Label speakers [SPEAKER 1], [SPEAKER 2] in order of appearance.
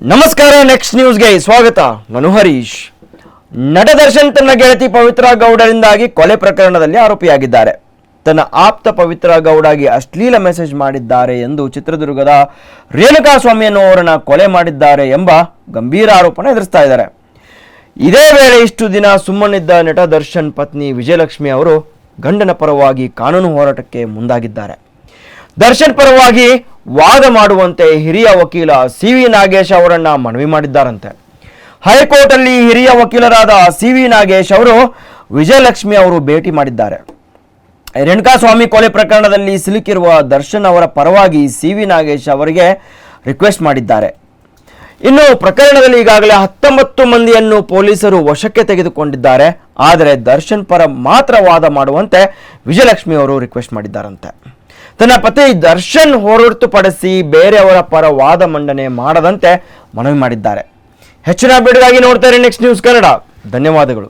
[SPEAKER 1] ನಮಸ್ಕಾರ ನೆಕ್ಸ್ಟ್ ನ್ಯೂಸ್ಗೆ ಸ್ವಾಗತ. ನಾನು ಹರೀಶ್ ನಟ ದರ್ಶನ್ ತನ್ನ ಗೆಳತಿ ಪವಿತ್ರ ಗೌಡರಿಂದಾಗಿ ಕೊಲೆ ಪ್ರಕರಣದಲ್ಲಿ ಆರೋಪಿಯಾಗಿದ್ದಾರೆ. ತನ್ನ ಆಪ್ತ ಪವಿತ್ರ ಗೌಡಗೆ ಅಶ್ಲೀಲ ಮೆಸೇಜ್ ಮಾಡಿದ್ದಾರೆ ಎಂದು ಚಿತ್ರದುರ್ಗದ ರೇಣುಕಾಸ್ವಾಮಿ ಎನ್ನುವರನ್ನ ಕೊಲೆ ಮಾಡಿದ್ದಾರೆ ಎಂಬ ಗಂಭೀರ ಆರೋಪನ ಎದುರಿಸ್ತಾ ಇದ್ದಾರೆ. ಇದೇ ವೇಳೆ ಇಷ್ಟು ದಿನ ಸುಮ್ಮನಿದ್ದ ನಟ ದರ್ಶನ್ ಪತ್ನಿ ವಿಜಯಲಕ್ಷ್ಮಿ ಅವರು ಗಂಡನ ಪರವಾಗಿ ಕಾನೂನು ಹೋರಾಟಕ್ಕೆ ಮುಂದಾಗಿದ್ದಾರೆ. ದರ್ಶನ್ ಪರವಾಗಿ ವಾದ ಮಾಡುವಂತೆ ಹಿರಿಯ ವಕೀಲ ಸಿ ವಿ ನಾಗೇಶ್ ಅವರನ್ನ ಮನವಿ ಮಾಡಿದ್ದಾರಂತೆ. ಹೈಕೋರ್ಟ್ ಅಲ್ಲಿ ಹಿರಿಯ ವಕೀಲರಾದ ಸಿ ವಿ ನಾಗೇಶ್ ಅವರು ವಿಜಯಲಕ್ಷ್ಮಿ ಅವರು ಭೇಟಿ ಮಾಡಿದ್ದಾರೆ. ರೇಣುಕಾಸ್ವಾಮಿ ಕೊಲೆ ಪ್ರಕರಣದಲ್ಲಿ ಸಿಲುಕಿರುವ ದರ್ಶನ್ ಅವರ ಪರವಾಗಿ ಸಿ ವಿ ನಾಗೇಶ್ ಅವರಿಗೆ ರಿಕ್ವೆಸ್ಟ್ ಮಾಡಿದ್ದಾರೆ. ಇನ್ನು ಪ್ರಕರಣದಲ್ಲಿ ಈಗಾಗಲೇ ಹತ್ತೊಂಬತ್ತು ಮಂದಿಯನ್ನು ಪೊಲೀಸರು ವಶಕ್ಕೆ ತೆಗೆದುಕೊಂಡಿದ್ದಾರೆ. ಆದರೆ ದರ್ಶನ್ ಪರ ಮಾತ್ರ ವಾದ ಮಾಡುವಂತೆ ವಿಜಯಲಕ್ಷ್ಮಿ ಅವರು ರಿಕ್ವೆಸ್ಟ್ ಮಾಡಿದ್ದಾರಂತೆ. ತನ್ನ ಪತಿ ದರ್ಶನ್ ಹೊರತುಪಡಿಸಿ ಬೇರೆಯವರ ಪರ ವಾದ ಮಂಡನೆ ಮಾಡದಂತೆ ಮನವಿ ಮಾಡಿದ್ದಾರೆ. ಹೆಚ್ಚಿನ ಬಿಡುಗಾಗಿ ನೋಡ್ತಾರೆ ನೆಕ್ಸ್ಟ್ ನ್ಯೂಸ್ ಕನ್ನಡ ಧನ್ಯವಾದಗಳು.